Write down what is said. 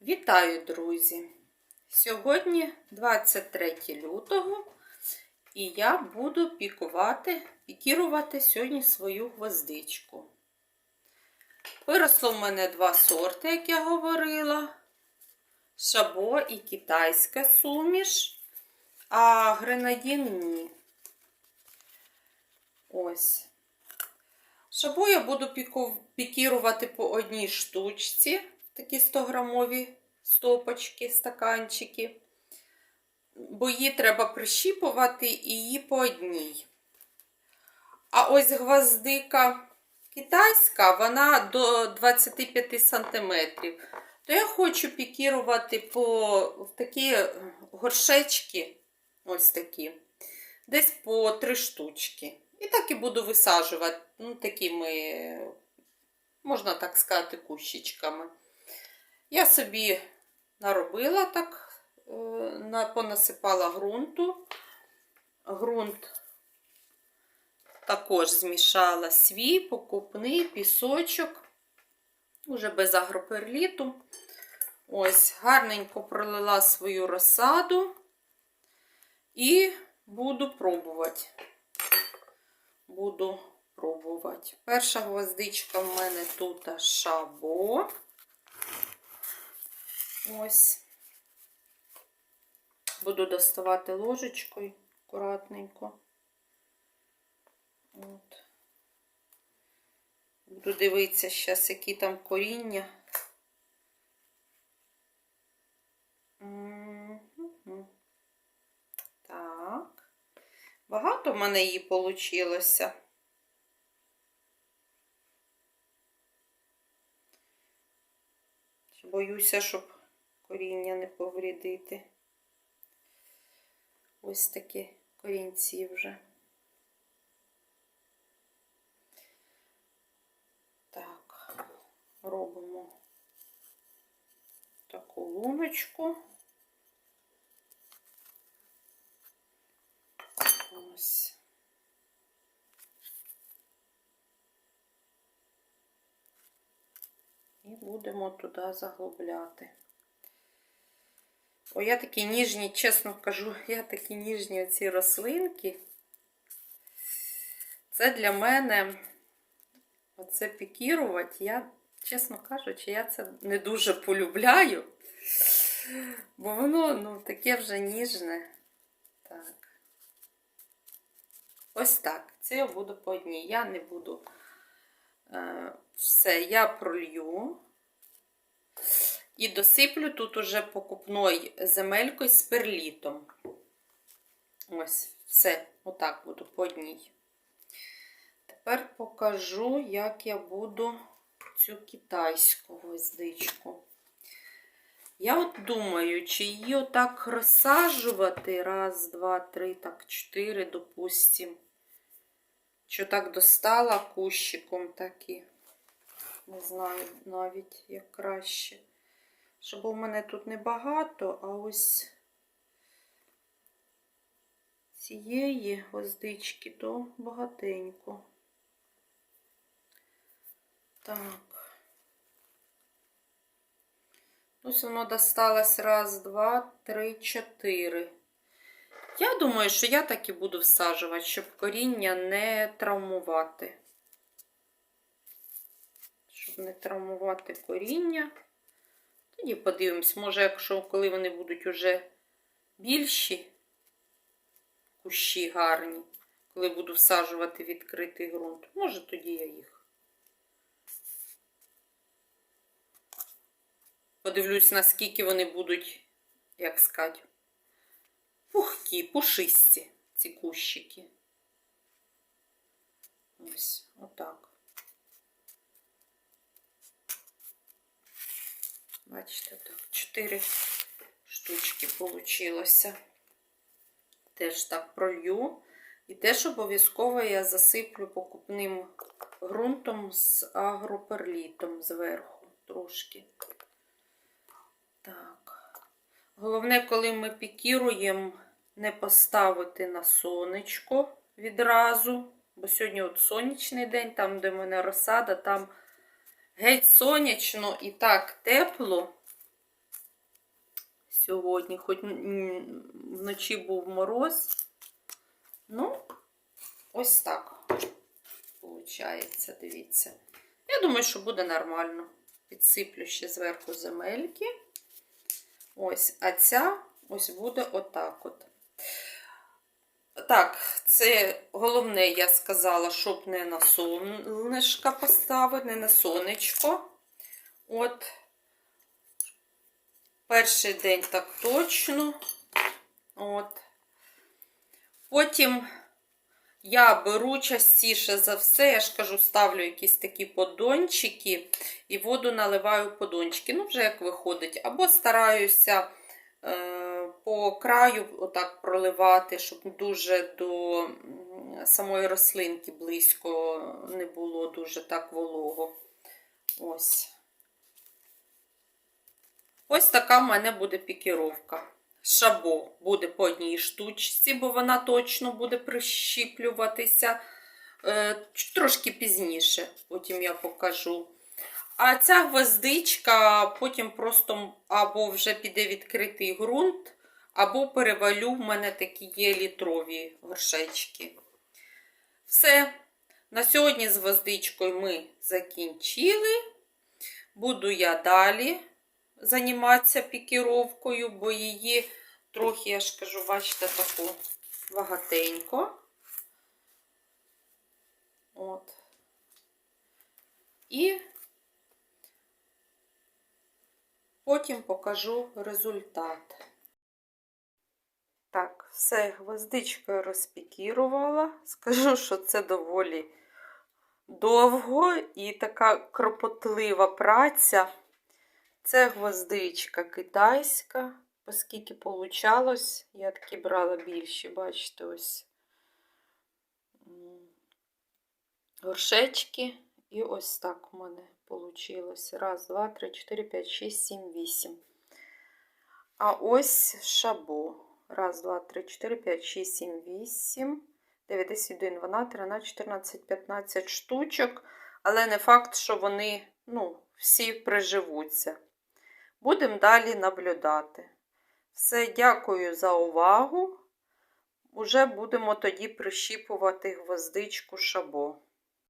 Вітаю, друзі! Сьогодні 23 лютого, і я буду пікувати, пікірувати сьогодні свою гвоздичку. Виросло в мене два сорти, як я говорила: шабо і китайська суміш, а гренадін ні. Ось. Шабу я буду пікірувати по одній штучці, такі 100-грамові стопочки, стаканчики. Бо її треба прищіпувати і її по одній. А ось гвоздика китайська, вона до 25 см. То я хочу пікірувати по такі горшечки, ось такі, десь по 3 штучки. І так і буду висаджувати, ну, такими, можна так сказати, кущичками. Я собі наробила так, е, понасипала ґрунту. Ґрунт також змішала свій покупний пісочок, уже без агроперліту. Ось, гарненько пролила свою розсаду і буду пробувати. Буду пробувати. Перша гвоздичка в мене тут шабо. Ось. Буду доставати ложечкою акуратненько. От. Буду дивитися зараз, які там коріння. Так. Багато в мене її вийшло. Боюся, щоб коріння не повредити. Ось такі корінці вже. Так, робимо таку луночку. Ось. І будемо туди заглубляти. О, я такі ніжні, чесно кажу, я такі ніжні оці рослинки. Це для мене оце пікірувати. Я, чесно кажучи, я це не дуже полюбляю. Бо воно ну, таке вже ніжне. Так. Ось так. Це я буду по одній. Я не буду е, все, я пролью. І досиплю тут уже покупною земелькою з перлітом. Ось, все, отак буду по одній. Тепер покажу, як я буду цю китайську гвоздичку. Я от думаю, чи її отак розсаджувати. Раз, два, три, так, чотири, допустим. Що так достала кущиком такі. Не знаю навіть, як краще. Щоб у мене тут небагато, а ось цієї гвоздички то багатенько. Так. Ось воно досталось раз, два, три, чотири. Я думаю, що я так і буду всаджувати, щоб коріння не травмувати. Щоб не травмувати коріння. Тоді подивимось, може, якщо коли вони будуть уже більші, кущі гарні, коли буду всаджувати відкритий ґрунт, може тоді я їх. Подивлюсь, наскільки вони будуть, як сказати, пухкі, пушисті, ці кущики. Ось, отак. Бачите, так, 4 штучки получилося. Теж так пролью. І теж обов'язково я засиплю покупним ґрунтом з агроперлітом зверху трошки. Так. Головне, коли ми пікіруємо, не поставити на сонечко відразу. Бо сьогодні от сонячний день, там, де в мене розсада, там геть сонячно і так тепло. сьогодні, хоч вночі був мороз. Ну, ось так. Получається, дивіться. Я думаю, що буде нормально. Підсиплю ще зверху земельки. Ось, а ця ось буде отак от. Так, це головне, я сказала, щоб не на сонечко поставити, не на сонечко. От. Перший день так точно. От. Потім я беру частіше за все, я ж кажу, ставлю якісь такі подончики і воду наливаю в подончики. Ну, вже як виходить. Або стараюся по краю отак проливати, щоб дуже до самої рослинки близько не було дуже так волого. Ось. Ось така в мене буде пікіровка. Шабо буде по одній штучці, бо вона точно буде прищіплюватися е, трошки пізніше, потім я покажу. А ця гвоздичка потім просто або вже піде відкритий ґрунт, або перевалю. В мене такі є літрові горшечки. Все. На сьогодні з гвоздичкою ми закінчили. Буду я далі займатися пікіровкою, бо її трохи, я ж кажу, бачите, таку багатенько. От. І потім покажу результат. Так, все, гвоздичкою розпікірувала. Скажу, що це доволі довго і така кропотлива праця. Це гвоздичка китайська, оскільки получалось, я такі брала більші, бачите, ось горшечки. І ось так у мене вийшло. Раз, два, три, чотири, п'ять, шість, сім, вісім. А ось шабо. Раз, два, три, чотири, п'ять, шість, сім, вісім, дев'ять, десять, один, дванадцять, тринадцять, чотирнадцять, п'ятнадцять штучок. Але не факт, що вони, ну, всі приживуться. Будемо далі наблюдати. Все, дякую за увагу. Уже будемо тоді прищіпувати гвоздичку шабо.